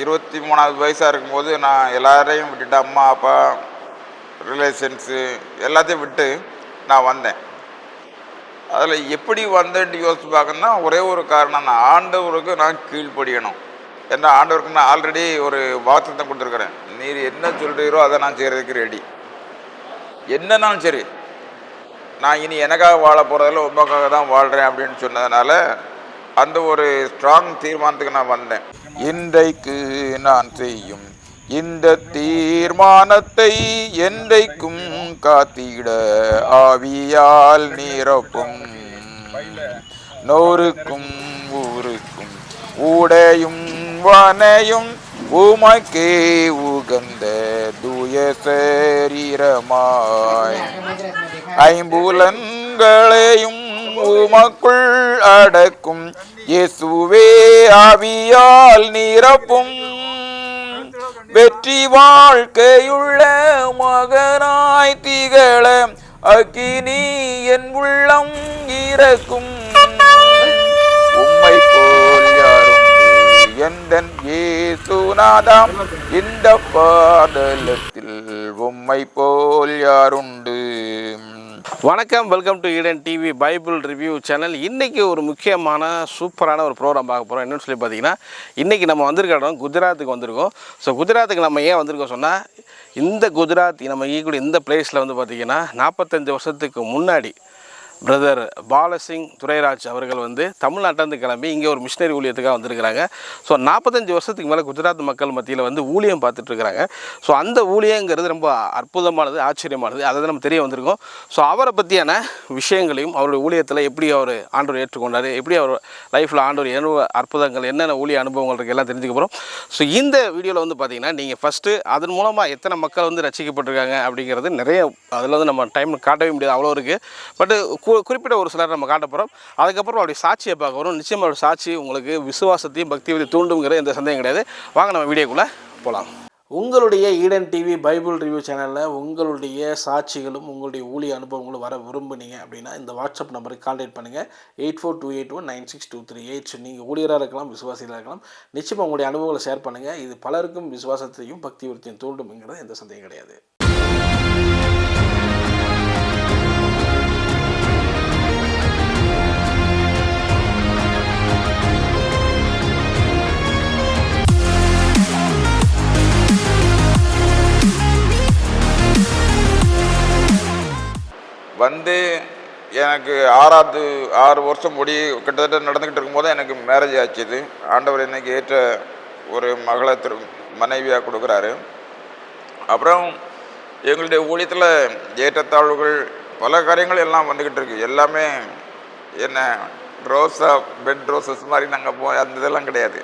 இருபத்தி மூணாவது வயசாக இருக்கும்போது நான் எல்லாரையும் விட்டுட்டு அம்மா அப்பா ரிலேஷன்ஸு எல்லாத்தையும் விட்டு நான் வந்தேன். அதில் எப்படி வந்தேன்ட்டு யோசித்து பார்க்கணும்னா ஒரே ஒரு காரணம் நான் ஆண்டவருக்கு நான் கீழ்ப்படியணும். ஏன்னா ஆண்டவருக்கு நான் ஆல்ரெடி ஒரு வாக்குத்தம் கொடுத்துருக்குறேன். நீர் என்ன சொல்கிறீரோ அதை நான் செய்கிறதுக்கு ரெடி என்னன்னாலும் சரி நான் இனி எனக்காக வாழ போகிறதில்ல உங்களுக்காக தான் வாழ்கிறேன் அப்படின்னு சொன்னதுனால அந்த ஒரு ஸ்ட்ராங் தீர்மானத்துக்கு நான் வந்தேன். இன்றைக்கு நான் செய்யும் இந்த தீர்மானத்தை என்றைக்கும் காத்திட ஆவியால் நீரப்பும். நோருக்கும் ஊருக்கும் ஊடையும் வனையும் உமக்கே உகந்த தூய சரீரமாய். ஐம்புலன்களையும் உமக்குள் அடக்கும் இயேசுவே ஆவியால் நிரப்பும். வெற்றி வாழ்க்கையுள்ள மகனாய் திகழ அக்கினி என் உள்ளம் இறக்கும். உம்மை போல் யாரும் எந்தன் ஏசுநாதாம் இந்த பாடலத்தில் உம்மை போல் யாருண்டு? வணக்கம் welcome to Eden TV Bible review channel இன்றைக்கி ஒரு முக்கியமான சூப்பரான ஒரு ப்ரோக்ராம் பார்க்க போகிறோம் என்னன்னு சொல்லி பார்த்தீங்கன்னா இன்றைக்கி நம்ம வந்திருக்க இடம் குஜராத்துக்கு வந்திருக்கோம். ஸோ குஜராத்துக்கு நம்ம ஏன் வந்திருக்கோம் சொன்னால் இந்த குஜராத் நம்ம ஈக்குடி இந்த பிளேஸில் வந்து பார்த்திங்கன்னா நாற்பத்தஞ்சு வருஷத்துக்கு முன்னாடி பிரதர் பாலசிங் துரைராஜ் அவர்கள் வந்து தமிழ்நாட்டிலேருந்து கிளம்பி இங்கே ஒரு மிஷினரி ஊழியத்துக்காக வந்திருக்கிறாங்க. ஸோ நாற்பத்தஞ்சு வருஷத்துக்கு மேலே குஜராத் மக்கள் மத்தியில் வந்து ஊழியம் பார்த்துட்டு இருக்கிறாங்க ஸோ அந்த ஊழியங்கிறது ரொம்ப அற்புதமானது ஆச்சரியமானது. அதை நம்ம தெரிய வந்திருக்கோம். ஸோ அவரை பற்றியான விஷயங்களையும் அவருடைய ஊழியத்தில் எப்படி அவர் ஆண்டோர் ஏற்றுக்கொண்டார் எப்படி அவர் லைஃப்பில் ஆண்டோர் என்ன அற்புதங்கள் என்னென்ன ஊழிய அனுபவங்கள் இருக்குது எல்லாம் தெரிஞ்சுக்க போகிறோம் ஸோ இந்த வீடியோவில் வந்து பார்த்தீங்கன்னா நீங்கள் ஃபஸ்ட்டு அதன் மூலமாக எத்தனை மக்கள் வந்து ரசிக்கப்பட்டிருக்காங்க அப்படிங்கிறது நிறைய அதில் வந்து நம்ம டைம் காட்டவே முடியாது. அவ்வளோ இருக்குது பட் குறிப்பிட்ட ஒரு சிலர் நம்ம காட்ட போகிறோம் அதுக்கப்புறம் அவருடைய சாட்சியை பார்க்க வரும். நிச்சயம் அவருடைய சாட்சி உங்களுக்கு விசுவாசத்தையும் பக்தியையும் தூண்டுங்கிற எந்த சந்தேகம் கிடையாது. வாங்க நம்ம வீடியோக்குள்ளே போகலாம் உங்களுடைய ஈடன் டிவி பைபிள் ரிவ்யூ சேனலில் உங்களுடைய சாட்சிகளும் உங்களுடைய ஊழிய அனுபவங்களும் வர விரும்புனீங்க அப்படின்னா இந்த வாட்ஸ்அப் நம்பருக்கு கான்டாக்ட் பண்ணுங்கள் eight four two eight one nine six two three eight நீங்கள் ஊழியராக இருக்கலாம் விசுவாசிகளாக இருக்கலாம். நிச்சயமாக உங்களுடைய அனுபவங்களை ஷேர் பண்ணுங்கள் இது பலருக்கும் விசுவாசத்தையும் பக்தி விருத்தியும் தூண்டும்ங்கிறது எந்த சந்தேகம் கிடையாது. வந்து எனக்கு ஆறாவது ஆறு வருஷம் முடி கிட்டத்தட்ட நடந்துக்கிட்டு இருக்கும்போது எனக்கு மேரேஜ் ஆச்சுது ஆண்டவர் எனக்கு ஏற்ற ஒரு மகளை திரு மனைவியாக கொடுக்குறாரு. அப்புறம் எங்களுடைய ஊழியத்தில் ஏற்றத்தாழ்வுகள் பல காரியங்கள் எல்லாம் வந்துக்கிட்டு இருக்கு. எல்லாமே என்ன ரோஸா பெட் ரோசஸ் மாதிரி நாங்கள் போ அந்த இதெல்லாம் கிடையாது.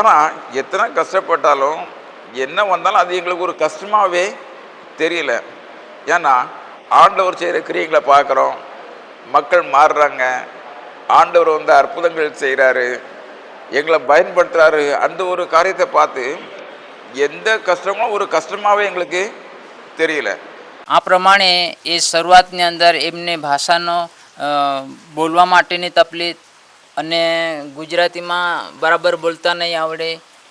ஆனால் எத்தனை கஷ்டப்பட்டாலும் என்ன வந்தாலும் அது எங்களுக்கு ஒரு கஷ்டமாகவே தெரியல. ஏன்னா ஆண்டவர் செய்கிற கிரியைகளை பார்க்குறோம் மக்கள் மாறுறாங்க ஆண்டவர் வந்து அற்புதங்கள் செய்கிறாரு எங்களை பயன்படுத்துகிறாரு அந்த ஒரு காரியத்தை பார்த்து எந்த கஷ்டமும் ஒரு கஷ்டமாகவே எங்களுக்கு தெரியல આ પ્રમાણે એ શરૂઆતની અંદર એમને ભાષાનો અ, બોલવા માટેની તકલીફ અને ગુજરાતીમાં બરાબર બોલતા નહીં આવડે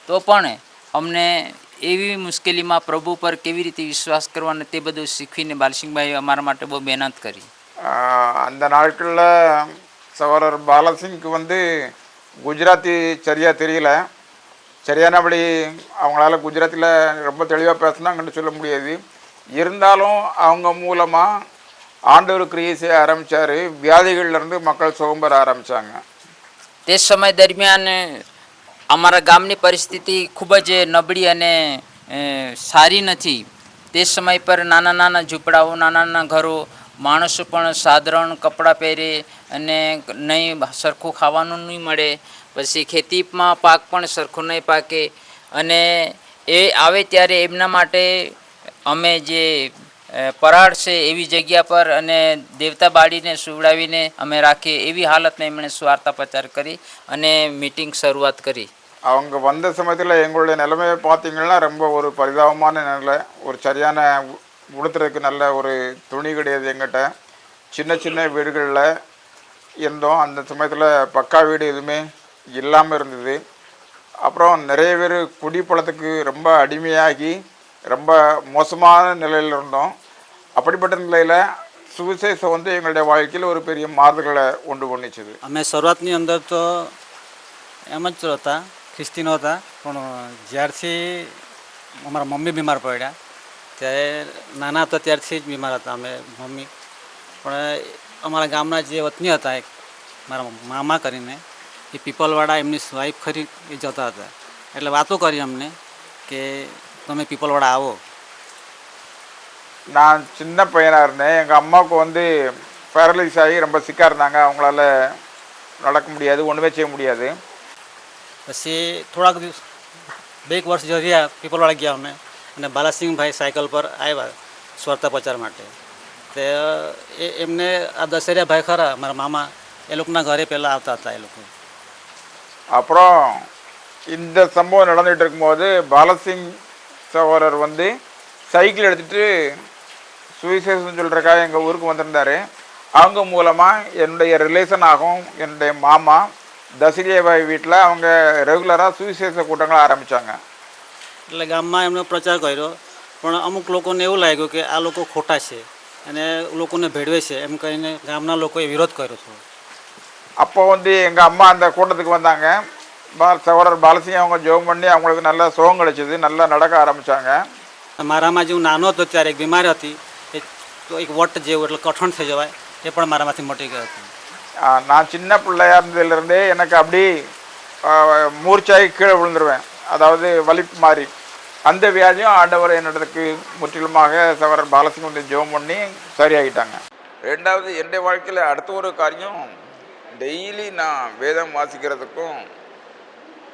તો પણ અમને એવી મુશ્કેલીમાં પ્રભુ પર કેવી રીતે વિશ્વાસ કરવાનો તે બધું શીખવીને બાલસિંહભાઈ અમારા માટે બહુ મહેનત કરી ஆஹ் அந்த நாட்களில் சகோதரர் பாலசிங்க்கு வந்து குஜராத்தி சரியாக தெரியல சரியானபடி அவங்களால குஜராத்தியில் ரொம்ப தெளிவாக பேசினாங்கன்னு சொல்ல முடியாது இருந்தாலும் அவங்க மூலமாக ஆண்டவர் கிரியை செய்ய ஆரம்பித்தார் வியாதிகள்லேருந்து மக்கள் சுகம் பெற ஆரம்பித்தாங்க તે સમય દરમિયાન અમારા ગામની પરિસ્થિતિ ખૂબ જ નબળી અને સારી નથી. તે સમય પર નાના નાના ઝૂંપડાઓ, નાના નાના ઘરો, માણસો પણ સાધારણ કપડાં પહેરે અને નહીં સરખું ખાવાનું નહીં મળે. પછી ખેતીમાં પાક પણ સરખો નહીં પાકે અને એ આવે ત્યારે એમના માટે અમે જે પરાળ છે એવી જગ્યા પર અને દેવતા બાળીને સુવડાવીને અમે રાખીએ એવી હાલતને એમણે સ્વાર્થા પ્રચાર કરી અને મીટિંગ શરૂઆત કરી அவங்க வந்த சமயத்தில் எங்களுடைய நிலைமையை பார்த்தீங்கன்னா ரொம்ப ஒரு பரிதாபமான நிலை ஒரு சரியான உ- உடுத்துறதுக்கு நல்ல ஒரு துணி கிடையாது எங்கிட்ட சின்ன சின்ன வீடுகளில் இருந்தோம் அந்த சமயத்தில் பக்கா வீடு எதுவுமே இல்லாமல் இருந்தது அப்புறம் நிறைய பேர் குடிப்பழத்துக்கு ரொம்ப அடிமையாகி ரொம்ப மோசமான நிலையில் இருந்தோம் அப்படிப்பட்ட நிலையில் சுவிசேஷம் வந்து எங்களுடைய வாழ்க்கையில் ஒரு பெரிய மாறுதல்களை உண்டு பண்ணிச்சுது અમે શરૂઆતની અંદર તો એમ જ હતા ખ્રિસ્તીનો હતા પણ જ્યારથી અમારા મમ્મી બીમાર પડ્યા ત્યારે નાના હતા ત્યારથી જ બીમાર હતા અમે મમ્મી પણ અમારા ગામના જે વતની હતા એક મારા મામા કરીને એ પીપલવાડા એમની વાઈફ ખરી એ જતા હતા એટલે વાતો કરી અમને કે તમે પીપલવાડા આવો நான் சின்ன பையனாக இருந்தேன் எங்கள் அம்மாவுக்கு வந்து பேரலைஸ் ஆகி ரொம்ப சிக்காக இருந்தாங்க அவங்களால நடக்க முடியாது ஒன்றுமே செய்ய முடியாது પછી થોડાક દિવસ બે એક વર્ષ રહ્યા પીપલવાડા ગયા અમે અને બાલાસિંહભાઈ સાયકલ પર આવ્યા સ્વરતા પ્રચાર માટે તે એ એમને આ દશેરા ભાઈ ખરા મારા મામા એ લોકોના ઘરે પહેલાં આવતા હતા એ લોકો அப்புறம் இந்த சம்பவம் நடந்துகிட்டு இருக்கும்போது பாலசிங் சகோதரர் வந்து சைக்கிள் எடுத்துகிட்டு சுவிசேஷம் சொல்கிறக்காக எங்கள் ஊருக்கு வந்திருந்தார் அவங்க மூலமாக என்னுடைய ரிலேஷன் ஆகும் என்னுடைய மாமா தசிலியபாய் வீட்டில் அவங்க ரெகுலராக சுவிசேஷ கூட்டங்களை ஆரம்பித்தாங்க એટલે ગામમાં એમનો પ્રચાર કર્યો પણ અમુક લોકોને એવું લાગ્યું કે આ લોકો ખોટા છે અને લોકોને ભેળવે છે એમ કહીને ગામના લોકોએ વિરોધ કર્યો હતો அப்போ வந்து எங்கள் அம்மா அந்த கூட்டத்துக்கு வந்தாங்க பா சகோதரர் பாலசிங் அவங்க ஜோம் பண்ணி அவங்களுக்கு நல்ல சுகம் கிடைச்சிது நல்லா நடக்க ஆரம்பித்தாங்க મારામાં જેવું નાનો હતો ત્યારે એક બીમારી હતી એ તો એક વટ જેવું એટલે કઠણ થઈ જવાય એ પણ મારામાંથી મટી ગઈ હતી ஆ, நான் சின்ன பிள்ளையா இருந்ததுலேருந்தே எனக்கு அப்படி ஆ, மூர்ச்சாகி கீழே விழுந்துருவேன் அதாவது வலிப்பு மாதிரி அந்த வியாதியும் ஆண்டவர் என்னிடத்துக்கு முற்றிலுமாக சவரர் பாலசிங் வந்து ஜெபம் பண்ணி சரியாகிட்டாங்க ரெண்டாவது என்னுடைய வாழ்க்கையில் அடுத்த ஒரு காரியம் டெய்லி நான் வேதம் வாசிக்கிறதுக்கும்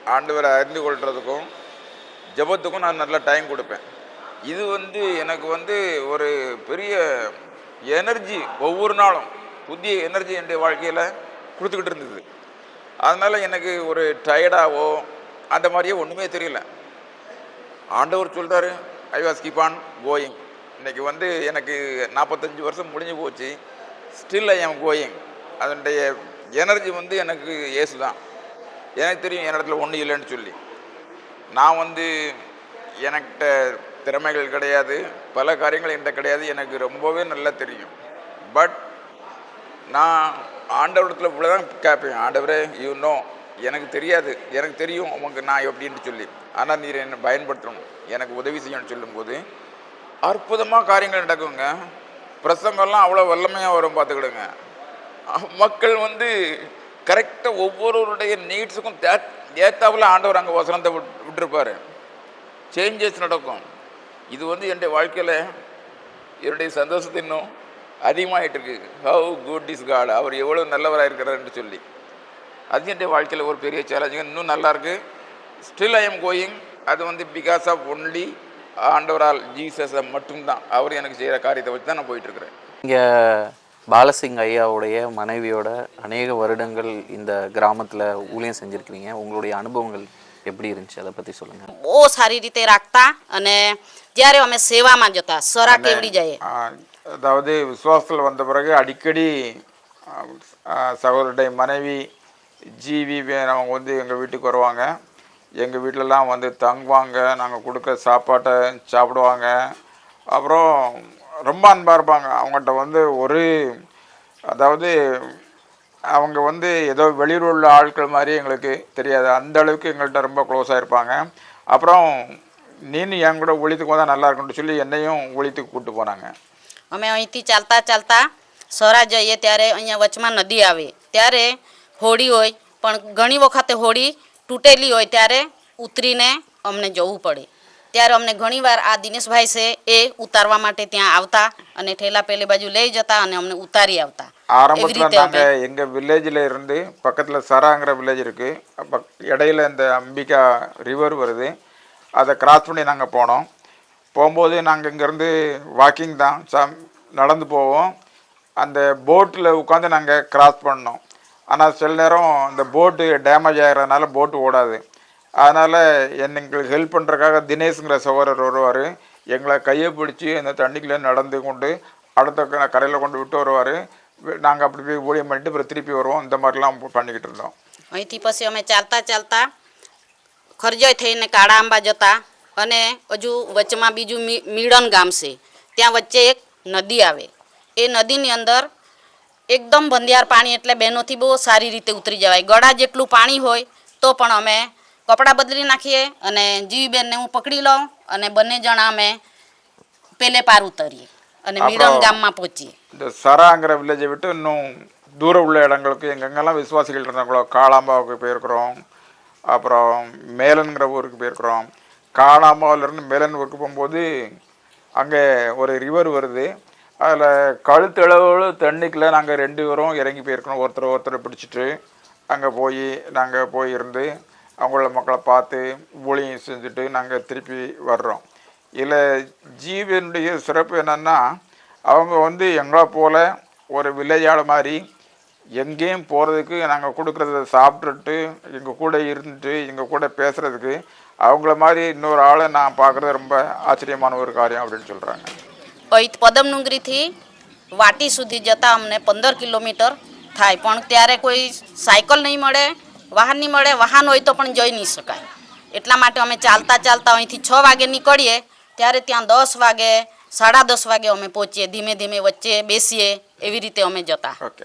ஆண்டவரை அறிந்து கொள்றதுக்கும் ஜெபத்துக்கும் நான் நல்ல டைம் கொடுப்பேன் இது வந்து எனக்கு வந்து ஒரு பெரிய எனர்ஜி ஒவ்வொரு நாளும் புதிய எனர்ஜி என்னுடைய வாழ்க்கையில் கொடுத்துக்கிட்டு இருந்தது. அதனால் எனக்கு ஒரு டயர்டாவோ அந்த மாதிரியே ஒன்றுமே தெரியல. ஆண்டவர் சொல்கிறாரு I was keep on going இன்றைக்கி வந்து எனக்கு நாற்பத்தஞ்சு வருஷம் முடிஞ்சு போச்சு. ஸ்டில் ஐ எம் கோயிங் அதனுடைய எனர்ஜி வந்து எனக்கு ஏசு தான் எனக்கு தெரியும் என் இடத்துல ஒன்றும் இல்லைன்னு சொல்லி. நான் வந்து எனக்கிட்ட திறமைகள் கிடையாது. பல காரியங்கள் என்கிட்ட கிடையாது. எனக்கு ரொம்பவே நல்லா தெரியும். பட் நான் ஆண்டவரத்தில் இவ்வளோ தான் கேட்பேன் ஆண்டவரே யூ நோ எனக்கு தெரியாது. எனக்கு தெரியும் உமக்கு நான் எப்படின்னு சொல்லி. ஆனால் நீர் என்னை பயன்படுத்தணும். எனக்கு உதவி செய்யணும்னு சொல்லும்போது அற்புதமாக காரியங்கள் நடக்குங்க. பிரசங்கம்லாம் அவ்வளோ வல்லமையாக வரும் பார்த்துக்கிடுங்க. மக்கள் வந்து கரெக்டாக ஒவ்வொருவருடைய நீட்ஸுக்கும் தே ஏத்தாவில் ஆண்டவர் அங்கே வசனத்தை விட் விட்டுருப்பாரு. சேஞ்சஸ் நடக்கும். இது வந்து என்னுடைய வாழ்க்கையில் என்னுடைய சந்தோஷத்தை இன்னும் அதிகமாகிட்டு இருக்கு ஹவு குட் இஸ் காட் அவர் எவ்வளோ நல்லவராக இருக்கிறாருன்னு சொல்லி அது என்னுடைய வாழ்க்கையில் ஒரு பெரிய சேலஞ்சுங்க இன்னும் நல்லா இருக்கு ஸ்டில் ஐ எம் கோயிங் அது வந்து பிகாஸ் ஆஃப் ஒன்லி ஆண்டவரால் ஜீசஸை மட்டும்தான் அவர் எனக்கு செய்கிற காரியத்தை வச்சு தான் நான் போயிட்டுருக்கிறேன் இங்கே பாலசிங் ஐயாவுடைய மனைவியோட அநேக வருடங்கள் இந்த கிராமத்தில் ஊழியம் செஞ்சுருக்கிறீங்க உங்களுடைய அனுபவங்கள் எப்படி இருந்துச்சு அதை பற்றி சொல்லுங்கள் બહુ સારી રીતે રાખતા અને જ્યારે અમે સેવામાં જતા સરા કેવડી જાય ஆ, அதாவது விசுவாசத்தில் வந்த பிறகு அடிக்கடி ஆ, ஆ, சகோதரருடைய மனைவி ஜிவி அவங்க வந்து எங்கள் வீட்டுக்கு வருவாங்க எங்கள் வீட்டிலலாம் வந்து தங்குவாங்க நாங்கள் கொடுக்குற சாப்பாட்டை சாப்பிடுவாங்க அப்புறம் ரொம்ப அன்பாக இருப்பாங்க அவங்கள்ட்ட வந்து ஒரு அதாவது அவங்க வந்து ஏதோ வெளியூர் உள்ள ஆட்கள் மாதிரி எங்களுக்கு தெரியாது அந்த அளவுக்கு எங்கள்கிட்ட ரொம்ப க்ளோஸாக இருப்பாங்க அப்புறம் நீனு என் கூட ஒழித்துக்கு வந்தால் நல்லா இருக்கும்னு சொல்லி என்னையும் ஒழித்துக்கு கூப்பிட்டு போனாங்க અમે અહીંથી ચાલતા ચાલતા સરા જઈએ ત્યારે અહીંયા વચમાં નદી આવે ત્યારે હોડી હોય પણ ઘણી વખતે હોડી તૂટેલી હોય ત્યારે ઉતરીને અમને જવું પડે ત્યારે અમને ઘણીવાર આ દિનેશભાઈ છે એ ઉતારવા માટે ત્યાં આવતા અને ઠેલા પેલી બાજુ લઈ જતા અને અમને ઉતારી આવતા એવી ஆரம்பத்தில் રીતે અમે நாங்கள் எங்கள் வில்லேஜில் இருந்து பக்கத்தில் சராங்கிற வில்லேஜ் இருக்குது அப்போ இடையில இந்த அம்பிகா ரிவர் வருது அதை கிராஸ் பண்ணி நாங்கள் போனோம். போகும்போது நாங்கள் இங்கேருந்து வாக்கிங் தான். சம் நடந்து போவோம். அந்த போட்டில் உட்காந்து நாங்கள் கிராஸ் பண்ணோம். ஆனால் சில நேரம் இந்த போட்டு டேமேஜ் ஆகிறதுனால போட்டு ஓடாது. அதனால் என்ன எங்களுக்கு ஹெல்ப் பண்ணுறக்காக தினேஷுங்கிற சகோதரர் வருவார். எங்களை கையை பிடிச்சி அந்த தண்ணிக்குள்ளே நடந்து கொண்டு அடுத்த கரையில் கொண்டு விட்டு வருவார். நாங்கள் அப்படி போய் ஊழியம் பண்ணிட்டு அப்புறம் திருப்பி வருவோம். இந்த மாதிரிலாம் பண்ணிக்கிட்டு இருந்தோம். ખરજય થઈને કાળા આંબા જતા અને હજુ વચમાં બીજું મી- મીડન ગામ છે ત્યાં વચ્ચે એક નદી આવે એ નદીની અંદર એકદમ બંધિયાર પાણી એટલે બહેનોથી બહુ સારી રીતે ઉતરી જવાય ગળા જેટલું પાણી હોય તો પણ અમે કપડાં બદલી નાખીએ અને જીવીબેનને હું પકડી લઉં અને બંને જણા અમે પેલે પાર ઉતરીએ અને મીડન அப்புறம் ગામમાં પહોંચીએ இந்த சராங்கிற வில்லேஜை விட்டு இன்னும் தூரம் உள்ள இடங்களுக்கு எங்கெங்கெல்லாம் விசுவாசிகள் இருந்தாங்களோ காளாம்பாவுக்கு போயிருக்கிறோம் அப்புறம் மேலன்கிற ஊருக்கு போயிருக்கிறோம். காளாம்பாவிலேருந்து மேலன் ஊருக்கு போகும்போது அங்கே ஒரு ரிவர் வருது. அதில் கழுத்தளவு தண்ணிக்குள்ளே நாங்கள் ரெண்டு பேரும் இறங்கி போயிருக்கிறோம். ஒருத்தர் ஒருத்தர் பிடிச்சிட்டு அங்கே போய் நாங்கள் போய் இருந்து அவங்கள மக்களை பார்த்து ஊழியம் செஞ்சுட்டு நாங்கள் திருப்பி வர்றோம். இதில் ஜீவனுடைய சிறப்பு என்னென்னா அவங்க வந்து எங்களை போல் ஒரு வில்லேஜால மாதிரி எங்கேயும் போகிறதுக்கு நாங்கள் கொடுக்குறத சாப்பிட்டுட்டு எங்கள் கூட இருந்துட்டு எங்கள் கூட பேசுகிறதுக்கு அவங்கள மாதிரி இன்னொரு ஆளை நான் பார்க்குறது ரொம்ப ஆச்சரியமான ஒரு காரியம் அப்படின்னு சொல்கிறாங்க અહીં પદમડુંગરીથી વાટી સુધી જતાં અમને પંદર કિલોમીટર થાય પણ ત્યારે કોઈ સાયકલ નહીં મળે વાહન નહીં મળે વાહન હોય તો પણ જઈ નહીં શકાય એટલા માટે અમે ચાલતા ચાલતા અહીંથી છ વાગે નીકળીએ ત્યારે ત્યાં દસ વાગે સાડા દસ વાગે અમે પહોંચીએ ધીમે ધીમે વચ્ચે બેસીએ એવી રીતે અમે જતા ஓகே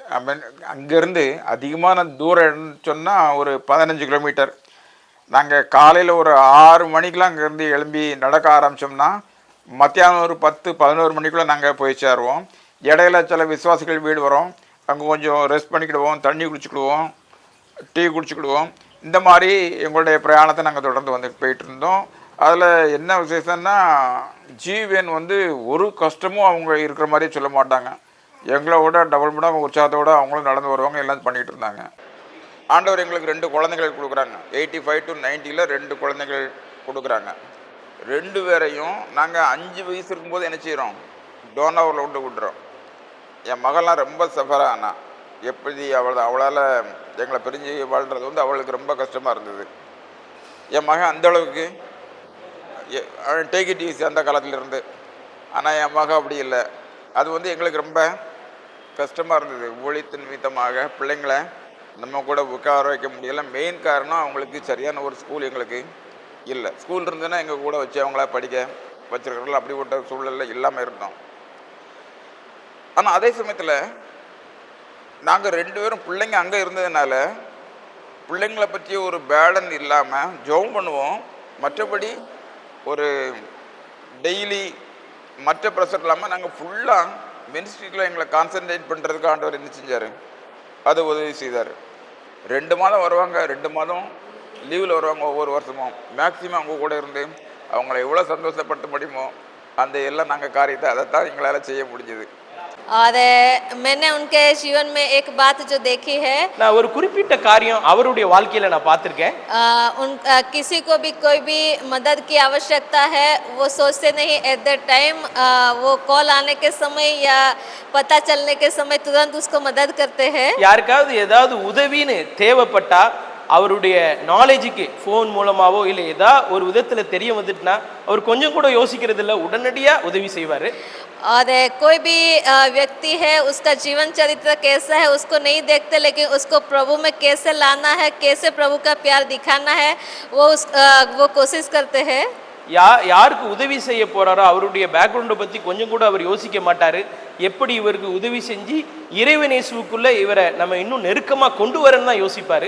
அங்கேருந்து அதிகமான தூரம் சொன்னால் ஒரு பதினஞ்சு கிலோமீட்டர் நாங்கள் காலையில் ஒரு ஆறு மணிக்கெலாம் அங்கேருந்து எழும்பி நடக்க ஆரம்பித்தோம்னா மத்தியானம் ஒரு பத்து பதினோரு மணிக்குள்ளே நாங்கள் போய் சேருவோம் இடையில சில விசுவாசிகள் வீடு வரும் அங்கே கொஞ்சம் ரெஸ்ட் பண்ணிக்கிடுவோம் தண்ணி குடிச்சுக்கிடுவோம் டீ குடிச்சுக்கிடுவோம் இந்த மாதிரி எங்களுடைய பிரயாணத்தை நாங்கள் தொடர்ந்து வந்து போயிட்டு இருந்தோம் அதில் என்ன விசேஷம்னா ஜீவன் வந்து ஒரு கஷ்டமும் அவங்க இருக்கிற மாதிரி சொல்ல மாட்டாங்க எங்களை விட டபுள் மடங்கு உற்சாகத்தோடு அவங்களும் நடந்து வருவாங்க எல்லாம் பண்ணிகிட்டு இருந்தாங்க. ஆண்டவர் எங்களுக்கு ரெண்டு குழந்தைகள் கொடுக்குறாங்க. எயிட்டி ஃபைவ் டு நைன்ட்டியில் ரெண்டு குழந்தைகள் கொடுக்குறாங்க. ரெண்டு பேரையும் நாங்கள் அஞ்சு வயசு இருக்கும்போது என்ன செய்கிறோம் டோனாவரில் விட்டு விட்டுறோம். என் மகள்லாம் ரொம்ப சஃபர் ஆனா எப்படி அவள் அவளால் எங்களை பிரிஞ்சு வாழ்கிறது வந்து அவளுக்கு ரொம்ப கஷ்டமாக இருந்தது. என் மகன் அந்த அளவுக்கு டேக் இட் ஈஸி அந்த காலத்தில் இருந்து ஆனால் என் மகன் அப்படி இல்லை. அது வந்து எங்களுக்கு ரொம்ப கஷ்டமாக இருந்தது. ஊழியத்தின் நிமித்தமாக பிள்ளைங்களை நம்ம கூட உட்கார வைக்க முடியல. மெயின் காரணம் அவங்களுக்கு சரியான ஒரு ஸ்கூல் எங்களுக்கு இல்லை. ஸ்கூல் இருந்ததுன்னா எங்கள் கூட வச்சு அவங்கள படிக்க வச்சிருக்கிறோம் அப்படிப்பட்ட சூழலில் இல்லாமல் இருந்தோம். ஆனால் அதே சமயத்தில் நாங்கள் ரெண்டு பேரும் பிள்ளைங்க அங்கே இருந்ததுனால பிள்ளைங்களை பற்றி ஒரு பேடன் இல்லாமல் ஜோம் பண்ணுவோம். மற்றபடி ஒரு டெய்லி மற்ற ப்ரெஷர் இல்லாமல் நாங்கள் ஃபுல்லாக மினிஸ்ட்ரியில் எங்களை கான்சன்ட்ரேட் பண்ணுறதுக்கு ஆண்டவர் என்ன செஞ்சார்? அது உதவி செய்தார். ரெண்டு மாதம் வருவாங்க ரெண்டு மாதம் லீவில் வருவாங்க ஒவ்வொரு வருஷமும். மேக்ஸிமம் அவங்க கூட இருந்து அவங்கள எவ்வளோ சந்தோஷப்படுத்த முடியுமோ அந்த எல்லாம் நாங்கள் காரியத்தை அதைத்தான் எங்களால் செய்ய முடிஞ்சது. और अ, मैंने उनके जीवन में एक बात जो देखी है நான் ஒரு குறிப்பிட்ட காரியம் அவருடைய வாழ்க்கையில் நான் பார்த்துருக்கேன் अ, उन अ, किसी को भी कोई भी मदद की आवश्यकता है वो सोचते नहीं एट द टाइम वो कॉल आने के समय या पता चलने के समय तुरंत उसको मदद करते हैं யாருக்காவது ஏதாவது உதவின்னு தேவைப்பட்டா அவருடைய நாலேஜுக்கு ஃபோன் மூலமாவோ இல்லை ஏதா ஒரு விதத்தில் தெரிய வந்துட்டுனா அவர் கொஞ்சம் கூட யோசிக்கிறது இல்லை உடனடியாக உதவி செய்வார் और अ, कोई भी अ, व्यक्ति है उसका जीवन चरित्र कैसा है उसको नहीं देखते लेकिन उसको प्रभु में कैसे लाना है कैसे प्रभु का प्यार दिखाना है वो उस अ, वो कोशिश करते हैं யா யாருக்கு உதவி செய்ய போறாரோ அவருடைய பேக்ரவுண்டை பற்றி கொஞ்சம் கூட அவர் யோசிக்க மாட்டார் எப்படி இவருக்கு உதவி செஞ்சு இறைவனேசுவுக்குள்ளே இவரை நம்ம இன்னும் நெருக்கமாக கொண்டு வரேன்னு தான் யோசிப்பார்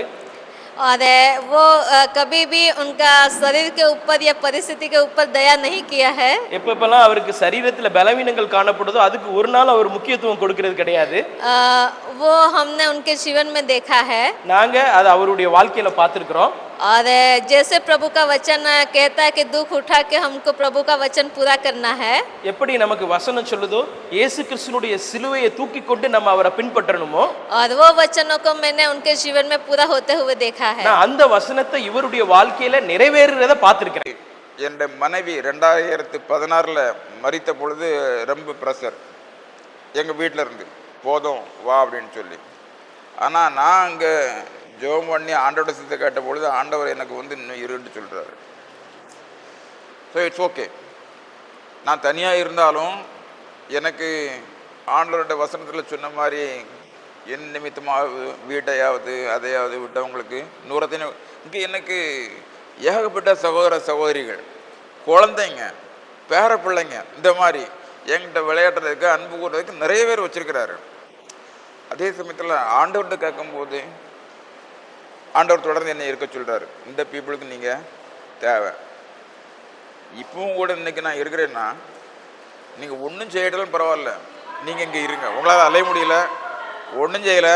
और अ, वो अ, कभी भी उनका शरीर के ऊपर या परिस्थिति के ऊपर दया नहीं किया है எப்பப்பெல்லாம் அவருக்கு சரீரத்தில் பலவீனங்கள் காணப்படுதோ அதுக்கு ஒரு நாள் அவர் முக்கியத்துவம் கொடுக்கறது கிடையாது अ, वो हमने उनके जीवन में देखा है நாங்கள் அதை அவருடைய வாழ்க்கையில் பார்த்துருக்குறோம் और अ, जैसे प्रभु का वचन अ, कहता है कि दुख उठा के हमको प्रभु का वचन पूरा करना है எப்படி நமக்கு வசனம் சொல்லுதோ இயேசு கிறிஸ்துனுடைய சிலுவையை தூக்கி கொண்டு நம்ம அவரை பின்பற்றணுமோ और वो वचनों को मैंने उनके जीवन में पूरा होते हुए देखा है நான் அந்த வசனத்தை இவருடைய வாழ்க்கையில நிறைவேறுறத பார்த்துருக்கிறேன் என் மனைவி ரெண்டாயிரத்து பதினாறில் மறித்த பொழுது ரொம்ப ப்ரெஷர் எங்கள் வீட்டில் இருந்து போதும் வா அப்படின்னு சொல்லி ஆனால் நான் அங்கே ஜோம் பண்ணி ஆண்டோட சித்த கேட்ட பொழுது ஆண்டவர் எனக்கு வந்து இன்னும் இருன்னு சொல்கிறாரு ஸோ இட்ஸ் ஓகே நான் தனியாக இருந்தாலும் எனக்கு ஆண்டவரோட வசனத்தில் சொன்ன மாதிரி என் நிமித்தமாக வீட்டையாவது அதையாவது விட்டவங்களுக்கு நூறத்தின இங்கே எனக்கு ஏகப்பட்ட சகோதர சகோதரிகள் குழந்தைங்க பேர பிள்ளைங்க இந்த மாதிரி என்கிட்ட விளையாடுறதுக்கு அன்பு கூடுறதுக்கு நிறைய பேர் வச்சிருக்கிறாரு. அதே சமயத்தில் ஆண்டவர்கிட்ட கேட்கும்போது ஆண்டவர் தொடர்ந்து என்னை இருக்க சொல்கிறார் இந்த பீப்புளுக்கு நீங்கள் தேவை. இப்பவும் கூட இன்றைக்கி நான் இருக்கிறேன்னா நீங்கள் ஒன்றும் செய்யட்டாலும் பரவாயில்ல. நீங்கள் இங்கே இருங்க. உங்களால் அலைய முடியல. ஒன்றும் செய்யலை.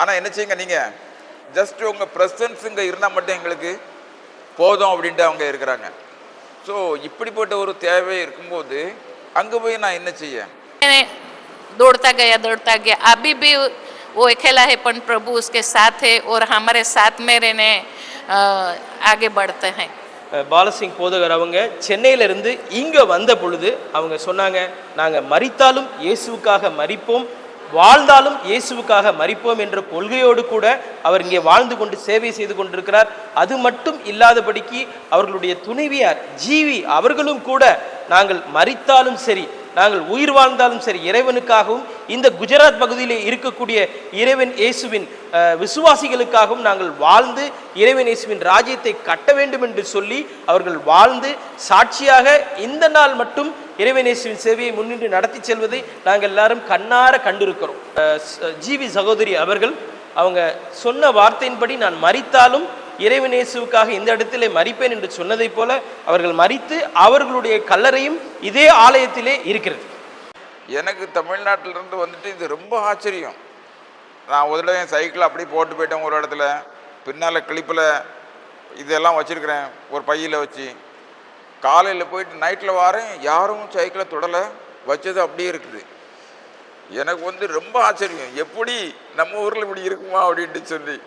ஆனால் என்ன செய்யுங்க நீங்கள் ஜஸ்ட் உங்கள் ப்ரெசன்ஸ் இங்கே இருந்தால் மட்டும் எங்களுக்கு போதும் அப்படின்ட்டு அவங்க இருக்கிறாங்க. ஸோ இப்படிப்பட்ட ஒரு தேவை இருக்கும்போது அங்கே போய் நான் என்ன செய்ய? தோடத்தா கயா தோடத்தா கயா அபி वो अकेला है पण प्रभु उसके साथ है और हमारे साथ में रहने अ, आगे बढ़ते हैं அஹ் பாலசிங் போதகர் அவங்க சென்னையிலிருந்து இங்கே வந்த பொழுது அவங்க சொன்னாங்க நாங்கள் மரித்தாலும் இயேசுவுக்காக மரிப்போம் வாழ்ந்தாலும் இயேசுவுக்காக மரிப்போம் என்ற கொள்கையோடு கூட அவர் இங்கே வாழ்ந்து கொண்டு சேவை செய்து கொண்டிருக்கிறார் அது மட்டும் இல்லாதபடிக்கு அவர்களுடைய துணைவியார் ஜீவி அவர்களும் கூட நாங்கள் மரித்தாலும் சரி நாங்கள் உயிர் வாழ்ந்தாலும் சரி இறைவனுக்காகவும் இந்த குஜராத் பகுதியில் இருக்கக்கூடிய இறைவன் இயேசுவின் விசுவாசிகளுக்காகவும் நாங்கள் வாழ்ந்து இறைவன் இயேசுவின் ராஜ்யத்தை கட்ட வேண்டும் என்று சொல்லி அவர்கள் வாழ்ந்து சாட்சியாக இந்த நாள் மட்டும் இறைவன் இயேசுவின் சேவையை முன்னின்று நடத்தி செல்வதை நாங்கள் எல்லாரும் கண்ணார கண்டிருக்கிறோம். ஜிவி சகோதரி அவர்கள் அவங்க சொன்ன வார்த்தையின்படி நான் மறித்தாலும் இறைவனேசுவுக்காக இந்த இடத்திலே மறிப்பேன் என்று சொன்னதைப் போல அவர்கள் மறித்து அவர்களுடைய கல்லறையும் இதே ஆலயத்திலே இருக்கிறது. எனக்கு தமிழ்நாட்டிலிருந்து வந்துட்டு இது ரொம்ப ஆச்சரியம். நான் முதல்ல என் சைக்கிள் அப்படியே போட்டு போயிட்டேன் ஒரு இடத்துல. பின்னால் கிளிப்பில் இதெல்லாம் வச்சுருக்கிறேன் ஒரு பையில் வச்சு. காலையில் போயிட்டு நைட்டில் வரேன் யாரும் சைக்கிளை தொடலை வச்சது அப்படியே இருக்குது. எனக்கு வந்து ரொம்ப ஆச்சரியம். எப்படி நம்ம ஊரில் இப்படி இருக்குமா அப்படின்ட்டு சொல்லி.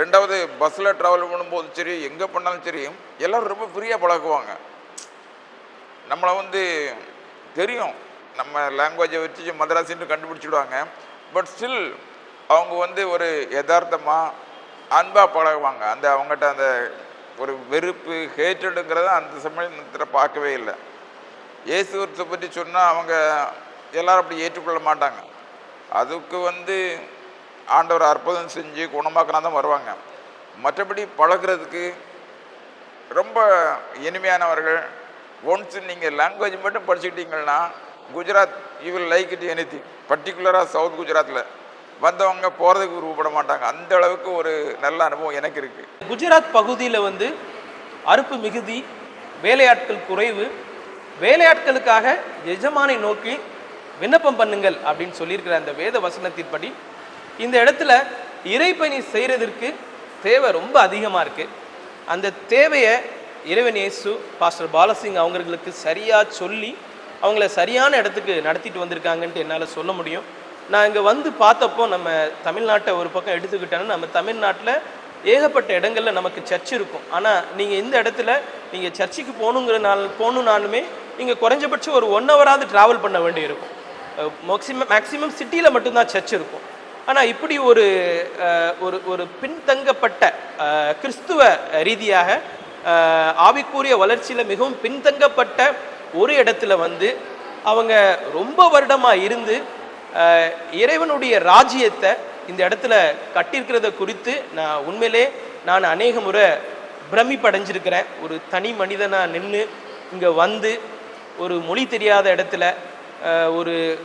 ரெண்டாவது பஸ்ஸில் ட்ராவல் பண்ணும்போதும் சரி எங்கே பண்ணாலும் சரி எல்லோரும் ரொம்ப ஃப்ரீயாக பழகுவாங்க. நம்மளை வந்து தெரியும். நம்ம லாங்குவேஜை வச்சு மதராசின்னு கண்டுபிடிச்சிடுவாங்க. பட் ஸ்டில் அவங்க வந்து ஒரு யதார்த்தமாக அன்பாக பழகுவாங்க. அந்த அவங்ககிட்ட அந்த ஒரு வெறுப்பு ஹேட்டடுங்கிறத அந்த சமயத்தில் பார்க்கவே இல்லை. இயேசுவத்தை பற்றி சொன்னால் அவங்க எல்லோரும் அப்படி ஏற்றுக்கொள்ள மாட்டாங்க. அதுக்கு வந்து ஆண்டவர் அற்புதம் செஞ்சு குணமாக்கினா தான் வருவாங்க. மற்றபடி பழகுறதுக்கு ரொம்ப இனிமையானவர்கள். ஒன்ஸ் நீங்கள் லாங்குவேஜ் மட்டும் படிச்சுக்கிட்டீங்கன்னா Gujarat you will like it anything பர்டிகுலராக சவுத் குஜராத்தில் வந்தவங்க போகிறதுக்கு விருப்பப்பட மாட்டாங்க. அந்த அளவுக்கு ஒரு நல்ல அனுபவம் எனக்கு இருக்குது குஜராத் பகுதியில் வந்து அறுப்பு மிகுதி வேலையாட்கள் குறைவு வேலையாட்களுக்காக எஜமானை நோக்கி விண்ணப்பம் பண்ணுங்கள் அப்படின்னு சொல்லியிருக்கிற அந்த வேத வசனத்தின்படி இந்த இடத்துல இறைப்பணி செய்கிறதற்கு தேவை ரொம்ப அதிகமாக இருக்குது அந்த தேவையை இறைவன் இயேசு பாஸ்டர் பாலசிங் அவங்களுக்கு சரியாக சொல்லி அவங்கள சரியான இடத்துக்கு நடத்திட்டு வந்திருக்காங்கன்ட்டு என்னால் சொல்ல முடியும். நான் இங்கே வந்து பார்த்தப்போ நம்ம தமிழ்நாட்டை ஒரு பக்கம் எடுத்துக்கிட்டோன்னா நம்ம தமிழ்நாட்டில் ஏகப்பட்ட இடங்களில் நமக்கு சர்ச் இருக்கும். ஆனால் நீங்கள் இந்த இடத்துல நீங்கள் சர்ச்சுக்கு போகணுங்கிறனால போகணுன்னாலுமே நீங்கள் குறைஞ்சபட்சம் ஒரு ஒன் ஹவராவது ட்ராவல் பண்ண வேண்டி இருக்கும் மேக்ஸிமம் சிட்டியில் மட்டும்தான் சர்ச் இருக்கும். ஆனால் இப்படி ஒரு ஒரு ஒரு பின்தங்கப்பட்ட கிறிஸ்துவ ரீதியாக ஆவிக்குரிய வளர்ச்சியில் மிகவும் பின்தங்கப்பட்ட ஒரு இடத்துல வந்து அவங்க ரொம்ப வருடமாக இருந்து இறைவனுடைய ராஜ்யத்தை இந்த இடத்துல கட்டியிருக்கிறத குறித்து நான் உண்மையிலே நான் அநேக முறை பிரமிப்படைஞ்சிருக்கிறேன். ஒரு தனி மனிதனாக நின்று இங்கே வந்து ஒரு மொழி தெரியாத இடத்துல ஒரு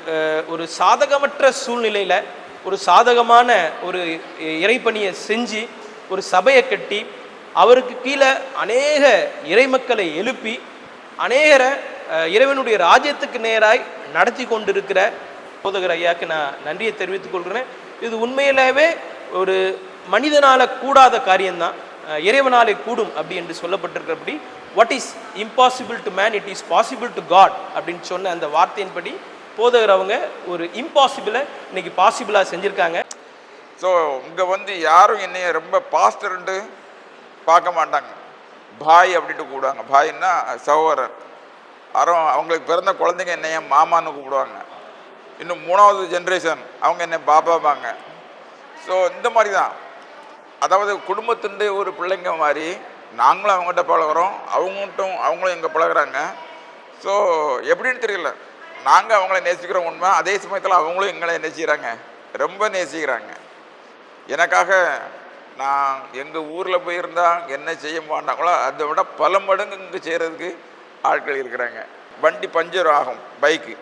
ஒரு சாதகமற்ற சூழ்நிலையில் ஒரு சாதகமான ஒரு இறைப்பணியை செஞ்சு ஒரு சபையை கட்டி அவருக்கு கீழே அநேக இறைமக்களை எழுப்பி அநேகரை இறைவனுடைய ராஜ்யத்துக்கு நேராய் நடத்தி கொண்டிருக்கிற போதகர் ஐயாக்கு நான் நன்றியை தெரிவித்துக் கொள்கிறேன். இது உண்மையிலேயே ஒரு மனிதனால் கூடாத காரியம்தான். இறைவனாலே கூடும் அப்படி என்று சொல்லப்பட்டிருக்கிறபடி what is impossible to man it is possible to God அப்படின்னு சொன்ன அந்த வார்த்தையின்படி போதகர் அவங்க ஒரு இம்பாசிபிளை இன்னைக்கு பாசிபிளாக செஞ்சுருக்காங்க. ஸோ இங்கே வந்து யாரும் என்னைய ரொம்ப பாஸ்டர்ன்ட்டு பார்க்க மாட்டாங்க. பாய் அப்படின்ட்டு கூப்பிடுவாங்க. பாய்ன்னா சகோதரர். அப்புறம் அவங்களுக்கு பிறந்த குழந்தைங்க என்னைய மாமான்னு கூப்பிடுவாங்க. இன்னும் மூணாவது ஜென்ரேஷன் அவங்க என்ன பாப்பாப்பாங்க ஸோ இந்த மாதிரி தான் அதாவது குடும்பத்துண்டு ஒரு பிள்ளைங்க மாதிரி நாங்களும் அவங்ககிட்ட பழகுறோம். அவங்ககிட்டும் அவங்களும் எங்கே பழகுறாங்க. ஸோ எப்படின்னு தெரியல. நாங்கள் அவங்கள நேசிக்கிறோம் உண்மை. அதே சமயத்தில் அவங்களும் எங்களை நேசிக்கிறாங்க. ரொம்ப நேசிக்கிறாங்க. எனக்காக நான் எங்கள் ஊரில் போயிருந்தா என்ன செய்ய மாட்டாங்களோ அதை விட பல மடங்கு இங்கே செய்கிறதுக்கு ஆட்கள் இருக்கிறாங்க. வண்டி பஞ்சர் ஆகும் பைக்கு.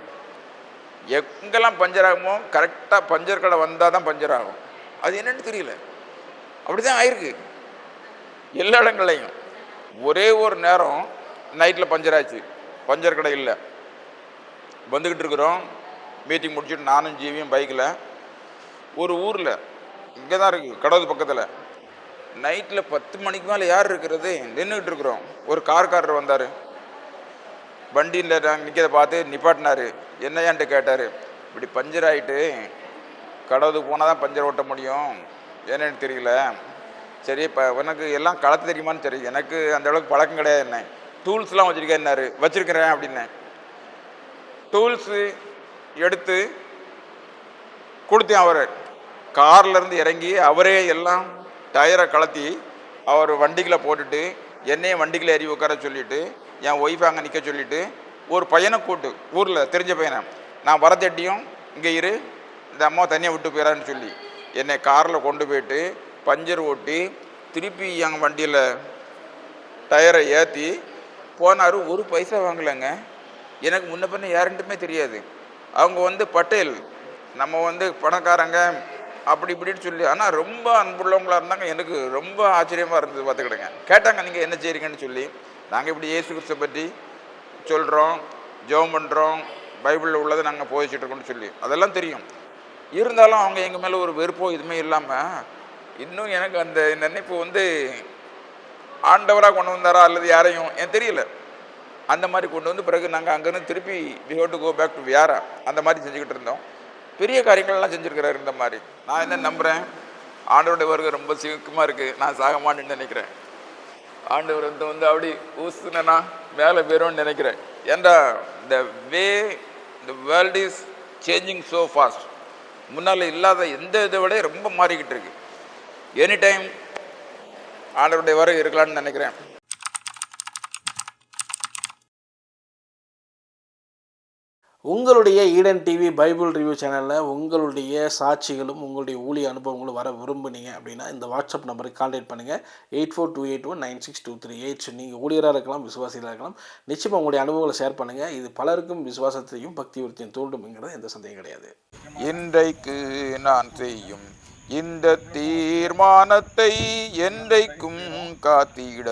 எங்கெல்லாம் பஞ்சர் ஆகுமோ கரெக்டாக பஞ்சர் கடை வந்தால் தான் பஞ்சர் ஆகும். அது என்னன்னு தெரியல. அப்படி தான் ஆயிருக்கு. எல்லா இடங்கள்லையும். ஒரே ஒரு நேரம் நைட்டில் பஞ்சர் ஆச்சு. பஞ்சர் கடை இல்லை. வந்துக்கிட்டு இருக்கிறோம். மீட்டிங் முடிச்சுட்டு நானும் ஜீவியும் பைக்கில் ஒரு ஊரில் இங்கே தான் இருக்குது கடவுள் பக்கத்தில். நைட்டில் பத்து மணிக்கு மேலே யார் இருக்கிறது? நின்றுக்கிட்டு இருக்கிறோம். ஒரு கார்காரர் வந்தார். வண்டியில் நாங்கள் நிற்கிறத பார்த்து நிப்பாட்டினாரு. என்னையான்ட்டு கேட்டார்? இப்படி பஞ்சர் ஆகிட்டு கடவுளுக்கு போனால் தான் பஞ்சர் ஓட்ட முடியும். என்னன்னு தெரியல. சரி இப்போ உனக்கு எல்லாம் களத்து தெரியுமான்னு சரி எனக்கு அந்த அளவுக்கு பழக்கம் கிடையாது என்ன? டூல்ஸ்லாம் வச்சுருக்கேன்னாரு. வச்சுருக்கிறேன் அப்படின்னேன் டூல்ஸு எடுத்து கொடுத்தேன் அவர். கார்லேருந்து இறங்கி அவரே எல்லாம் டயரை கலத்தி அவர் வண்டிகளை போட்டுட்டு என்னையும் வண்டிகளை ஏறி உட்கார சொல்லிவிட்டு என் ஒய்ஃப் அங்கே நிற்க சொல்லிவிட்டு ஒரு பையனை கூட்டு ஊரில் தெரிஞ்ச பையனை நான் வரத்தட்டியும் இங்கே இரு இந்த அம்மா தனியாக விட்டு போயிடான்னு சொல்லி என்னை காரில் கொண்டு போயிட்டு பஞ்சர் ஓட்டி திருப்பி என் வண்டியில் டயரை ஏற்றி போனார் ஒரு பைசா வாங்கலைங்க. எனக்கு முன்ன பின்ன யாருன்ட்டுமே தெரியாது. அவங்க வந்து பட்டேல் நம்ம வந்து பணக்காரங்க அப்படி இப்படின்னு சொல்லி ஆனால் ரொம்ப அன்புள்ளவங்களா இருந்தாங்க. எனக்கு ரொம்ப ஆச்சரியமாக இருந்தது பார்த்துக்கிடுங்க. கேட்டாங்க நீங்கள் என்ன செய்கிறீங்கன்னு சொல்லி. நாங்கள் இப்படி இயேசு கிறிஸ்தை பற்றி சொல்கிறோம் ஜெபம் பண்ணுறோம் பைபிளில் உள்ளதை நாங்கள் போதிச்சுட்டு இருக்கோம்னு சொல்லி. அதெல்லாம் தெரியும். இருந்தாலும் அவங்க எங்கள் மேலே ஒரு வெறுப்போ இதுவுமே இல்லாமல் இன்னும் எனக்கு அந்த நினைப்பு வந்து ஆண்டவராக கொண்டு வந்தாரா அல்லது யாரையும் எனக்கு தெரியல. அந்த மாதிரி கொண்டு வந்து பிறகு நாங்கள் அங்கேருந்து திருப்பி we to go back to Vyara அந்த மாதிரி செஞ்சுக்கிட்டு இருந்தோம். பெரிய காரியங்கள்லாம் செஞ்சுருக்கிறாரு இந்த மாதிரி. நான் என்ன நம்புகிறேன் ஆண்டவருடைய வருகை ரொம்ப சீக்கிரமாக இருக்குது நான் சாக மாட்டேன்னு நினைக்கிறேன். ஆண்டவர் வந்து வந்து அப்படி ஊசுனா மேலே போயிடும்னு நினைக்கிறேன். ஏன்டா the way the world is changing so fast முன்னால் இல்லாத எந்த இதை விட ரொம்ப மாறிக்கிட்டு இருக்கு. எனி டைம் ஆண்டவருடைய வரை இருக்கலாம்னு நினைக்கிறேன். உங்களுடைய ஈடன் டிவி பைபிள் ரிவ்யூ சேனலில் உங்களுடைய சாட்சிகளும் உங்களுடைய ஊழிய அனுபவங்களும் வர விரும்புனீங்க அப்படின்னா இந்த வாட்ஸ்அப் நம்பருக்கு கான்டாக்ட் பண்ணுங்கள் eight four two eight one nine six two three eight நீங்கள் ஊழியராக இருக்கலாம் விசுவாசிகளாக இருக்கலாம். நிச்சயமாக உங்களுடைய அனுபவங்களை ஷேர் பண்ணுங்கள் இது பலருக்கும் விசுவாசத்தையும் பக்தி விருத்தியும் தூண்டும்ங்கிறது எந்த சந்தேகம் கிடையாது. இன்றைக்கு நான் செய்யும் இந்த தீர்மானத்தை என்றைக்கும் காத்திட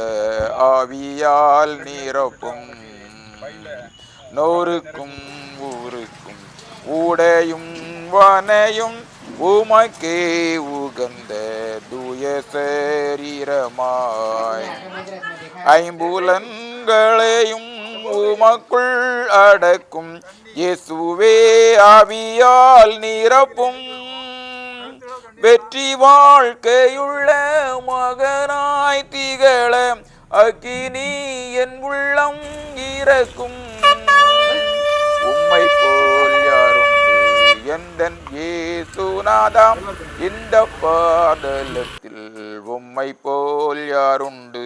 ஆவியால் நிரப்பும். நோருக்கும் ஊருக்கும் ஊடையும் வனையும் உமக்கே உகந்த தூய சரீரமாய். ஐம்புலன்களையும் உமக்குள் அடக்கும் இயேசுவே ஆவியால் நிரப்பும். வெற்றி வாழ்க்கையுள்ள மகனாய் திகழ அக்கினி என் உள்ளம் இறக்கும் உம்மை போல் யாரும் எந்தன் ஏசுநாதாம் இந்த பாடலத்தில் உம்மை போல் யாருண்டு?